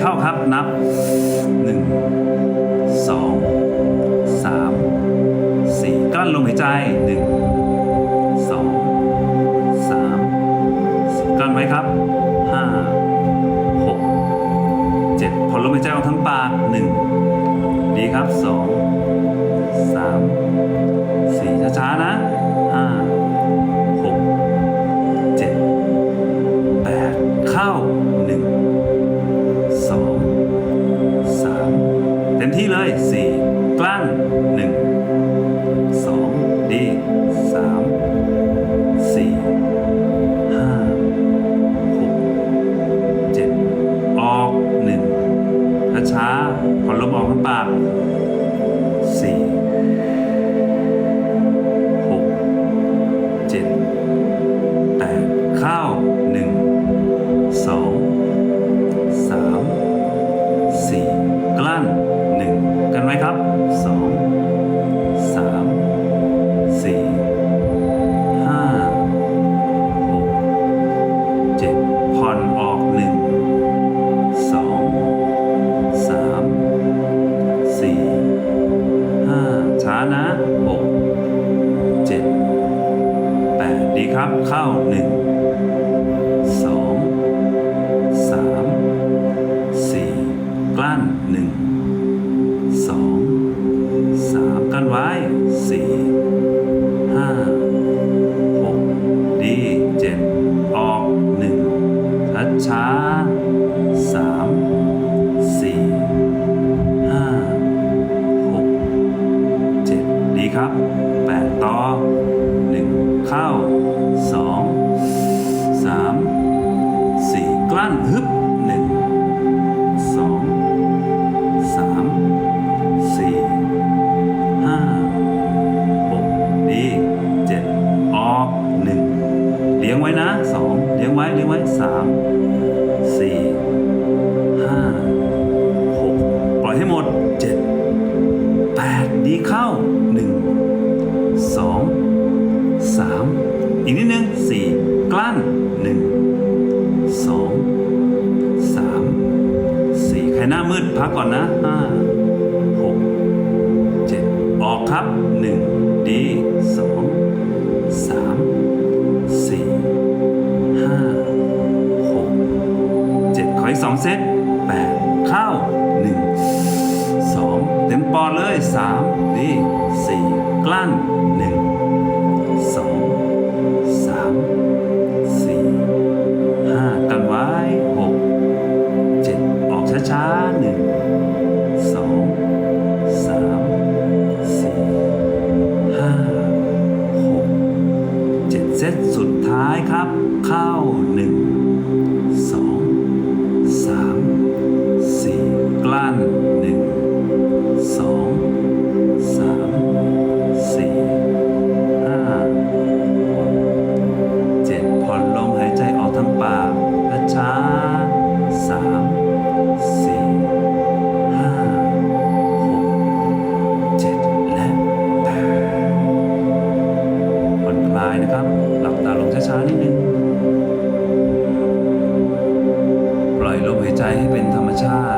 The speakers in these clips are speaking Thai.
เข้าครับนับ 1 2 3 4 กลั้นลมหายใจ 1 2 3 4 กลั้นไว้ครับ 5 6 7ผ่อนลมหายใจออกทั้งปาก 1 ดีครับ 2 3 4 ช้าๆนะ ครับ เข้า1 2 3 4กลั้น1 2 3กันไว้4 5 6ดี7ออก1ช้าช้าๆ3 4 5 6เจ็ดดีครับแปดต่อหนึ่งเข้า่นฮึบหนึ่งสองสามสี่ห้าหกดีเจ็ดออกหนึ่งเลี้ยงไว้นะสองเลี้ยงไว้เลี้ยงไว้สามสี่ห้าหกปล่อยให้หมดเจ็ดแปดดีเข้าหนึ่งสองสามอีกนิดนึงสี่กลั้นหนึ่ง พักก่อนนะห้าหกเจ็ดออกครับหนึ่งดีสองสามสี่ห้าหกเจ็ดขออีกสองเซตแปดเข้าหนึ่งสองเต็มปอดเลยสามดีสี่กลั้นหนึ่ง ให้เป็นธรรมชาติ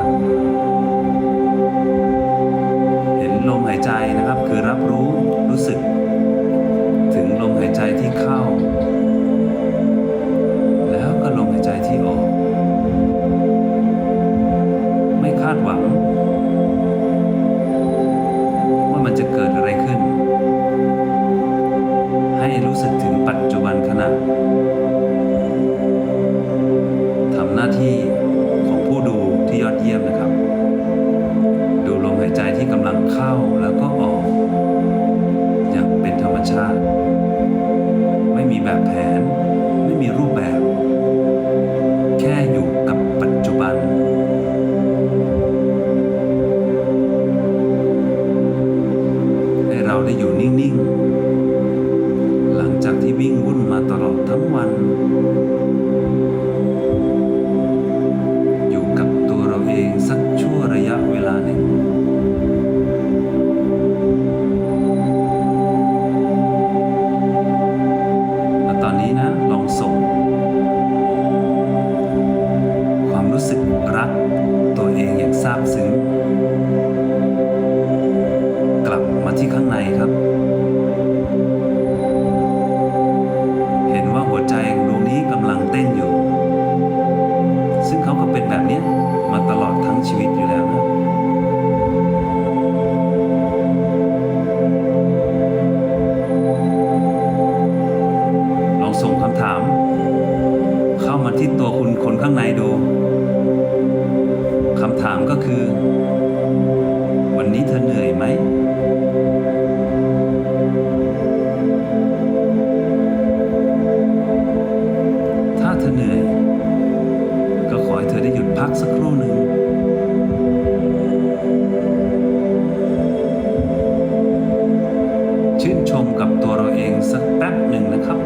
ชมกับตัวเราเองสักแป๊บหนึ่งนะครับ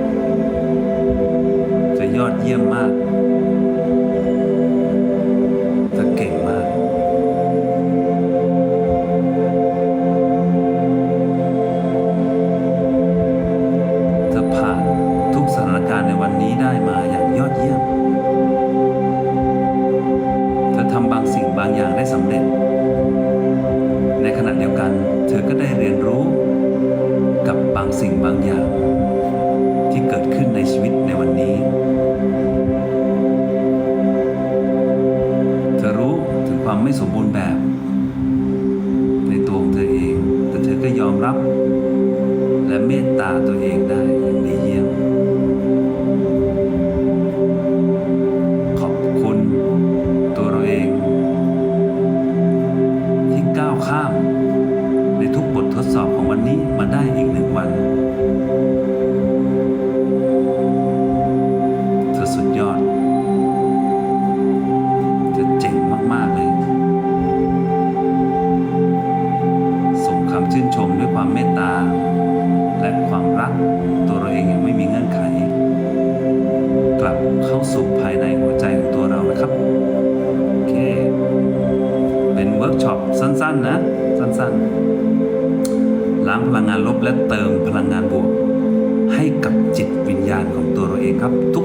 จะยอดเยี่ยมมาก จะเก่งมากเธอผ่านทุกสถานการณ์ในวันนี้ได้มาอย่างยอดเยี่ยม เธอทำบางสิ่งบางอย่างได้สำเร็จ ในขณะเดียวกัน เธอก็ได้เรียนางสิ่งบางอย่าง ที่เกิดขึ้นในชีวิตในวันนี้ เธอรู้ถึงความไม่สมบูรณ์แบบ ในตัวของเธอเอง แต่เธอก็ยอมรับ และเมตตาตัวเองได้ ได้อีกหนึ่งวันเธอสุดยอดเธอเจ๋งมากๆเลย ส่งคำชื่นชมด้วยความเมตตา และความรักตัวเราเองยังไม่มีเงื่อนไข กลับเข้าสู่ภายในหัวใจของตัวเรานะครับโอเค เป็นเวิร์กช็อปสั้นๆนะ สั้นๆ ล้างพลังงานลบและเติมพลังงานบวก ให้กับจิตวิญญาณของตัวเราเองครับทุก